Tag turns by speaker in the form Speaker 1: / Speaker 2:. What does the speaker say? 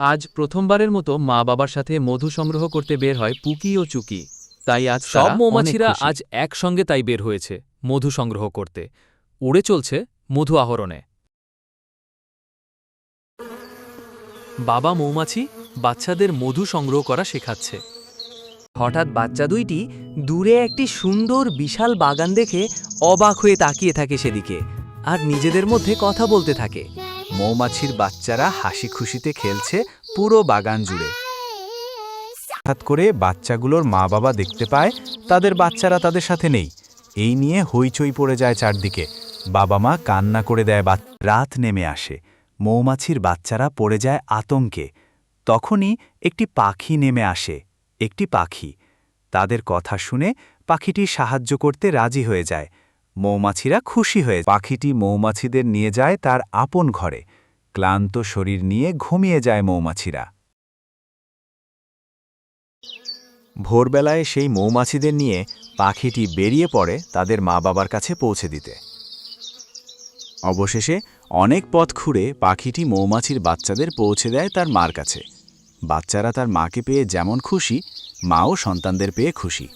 Speaker 1: আজ প্রথমবারের মতো মা বাবার সাথে মধু সংগ্রহ করতে বের হয় পুকি ও চুকি। তাই আজ
Speaker 2: সব মৌমাছিরা। আজ একসঙ্গে তাই বের হয়েছে মধু সংগ্রহ করতে। উড়ে চলছে মধু আহরণে। বাবা মৌমাছি বাচ্চাদের মধু সংগ্রহ করা শেখাচ্ছে।
Speaker 3: হঠাৎ বাচ্চা দুইটি দূরে একটি সুন্দর বিশাল বাগান দেখে অবাক হয়ে তাকিয়ে থাকে সেদিকে আর নিজেদের মধ্যে কথা বলতে থাকে।
Speaker 4: মৌমাছির বাচ্চারা হাসি খুশিতে খেলছে পুরো বাগান জুড়ে। হঠাৎ করে বাচ্চাগুলোর মা বাবা দেখতে পায় তাদের বাচ্চারা তাদের সাথে নেই। এই নিয়ে হইচই পড়ে যায় চারদিকে। বাবা মা কান্না করে দেয় বাচ- রাত নেমে আসে। মৌমাছির বাচ্চারা পড়ে যায় আতঙ্কে। তখনই একটি পাখি নেমে আসে। একটি পাখি। তাদের কথা শুনে পাখিটি সাহায্য করতে রাজি হয়ে যায়। মৌমাছিরা খুশি হয়ে পাখিটি মৌমাছিদের নিয়ে যায় তার আপন ঘরে। ক্লান্ত শরীর নিয়ে ঘুমিয়ে যায় মৌমাছিরা। ভোরবেলায় সেই মৌমাছিদের নিয়ে পাখিটি বেরিয়ে পড়ে তাদের মা বাবার কাছে পৌঁছে দিতে। অবশেষে অনেক পথ খুঁড়ে পাখিটি মৌমাছির বাচ্চাদের পৌঁছে দেয় তার মার কাছে। বাচ্চারা তার মাকে পেয়ে যেমন খুশি, মাও সন্তানদের পেয়ে খুশি।